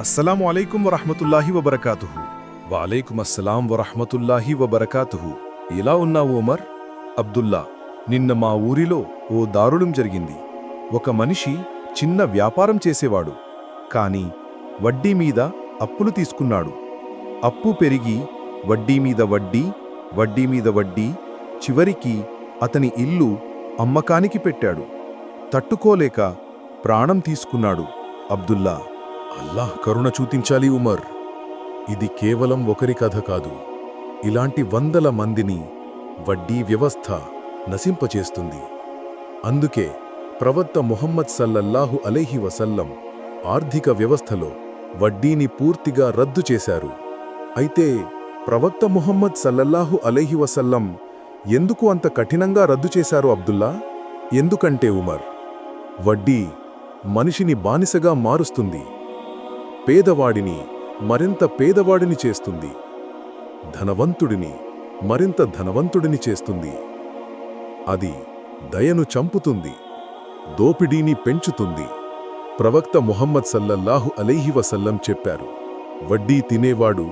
అస్సలం అలైకుం వరహమతుల్లాహి వబర్కాతుహు. వాలైకుం అస్సలాం వరహమతుల్లాహి వబర్కాతుహు. ఎలా ఉన్నావు ఉమర్? అబ్దుల్లా నిన్న మా ఊరిలో ఓ దారుణం జరిగింది. ఒక మనిషి చిన్న వ్యాపారం చేసేవాడు. కాని వడ్డీ మీద అప్పులు తీసుకున్నాడు. అప్పు పెరిగి వడ్డీ మీద వడ్డీ వడ్డీ మీద వడ్డీ చివరికి అతని ఇల్లు అమ్మకానికి పెట్టాడు. తట్టుకోలేక ప్రాణం తీసుకున్నాడు అబ్దుల్లా. అల్లాహ్ కరుణ చూపించాలి ఉమర్. ఇది కేవలం ఒకరి కథ కాదు. ఇలాంటి వందల మందిని వడ్డీ వ్యవస్థ నశింపచేస్తుంది. అందుకే ప్రవక్త ముహమ్మద్ సల్లల్లాహు అలైహి వసల్లం ఆర్థిక వ్యవస్థలో వడ్డీని పూర్తిగా రద్దు చేశారు. అయితే ప్రవక్త ముహమ్మద్ సల్లల్లాహు అలైహి వసల్లం ఎందుకు అంత కఠినంగా రద్దు చేశారు అబ్దుల్లా? ఎందుకంటే ఉమర్ వడ్డీ మనిషిని బానిసగా మారుస్తుంది. పేదవాడిని మరింత పేదవాడిని చేస్తుంది. ధనవంతుడిని మరింత ధనవంతుడిని చేస్తుంది. అది దయను చంపుతుంది. దోపిడీని పెంచుతుంది. ప్రవక్త ముహమ్మద్ సల్లల్లాహు అలైహి వసల్లం చెప్పారు వడ్డీ తినేవాడు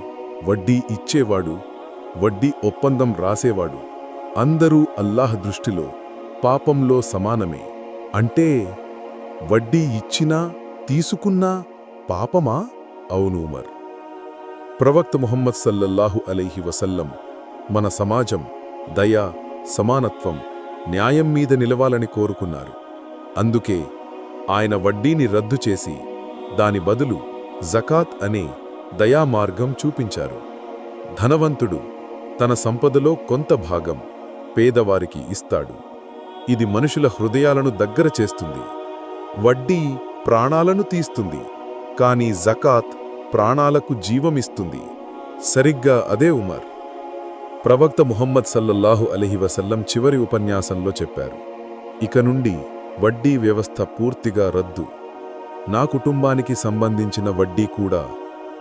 వడ్డీ ఇచ్చేవాడు వడ్డీ ఒప్పందం రాసేవాడు. అందరూ అల్లాహ్ దృష్టిలో పాపంలో సమానమే. అంటే వడ్డీ ఇచ్చినా తీసుకున్నా పాపమా? అవును ఉమర్. ప్రవక్త ముహమ్మద్ సల్లల్లాహు అలైహి వసల్లం మన సమాజం దయ సమానత్వం న్యాయం మీద నిలవాలని కోరుకున్నారు. అందుకే ఆయన వడ్డీని రద్దు చేసి దాని బదులు జకాత్ అనే దయామార్గం చూపించారు. ధనవంతుడు తన సంపదలో కొంత భాగం పేదవారికి ఇస్తాడు. ఇది మనుషుల హృదయాలను దగ్గర చేస్తుంది. వడ్డీ ప్రాణాలను తీస్తుంది. కానీ జకాత్ ప్రాణాలకు జీవమిస్తుంది. సరిగ్గా అదే ఉమర్. ప్రవక్త ముహమ్మద్ సల్లల్లాహు అలహి వసల్లం చివరి ఉపన్యాసంలో చెప్పారు. ఇక నుండి వడ్డీ వ్యవస్థ పూర్తిగా రద్దు. నా కుటుంబానికి సంబంధించిన వడ్డీ కూడా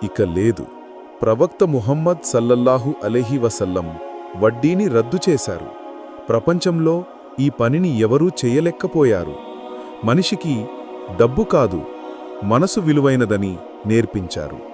ఇక లేదు. ప్రవక్త ముహమ్మద్ సల్లల్లాహు అలహి వసల్లం వడ్డీని రద్దు చేశారు. ప్రపంచంలో ఈ పనిని ఎవరూ చేయలేకపోయారు. మనిషికి డబ్బు కాదు మనసు విలువైనదని నేర్పించారు.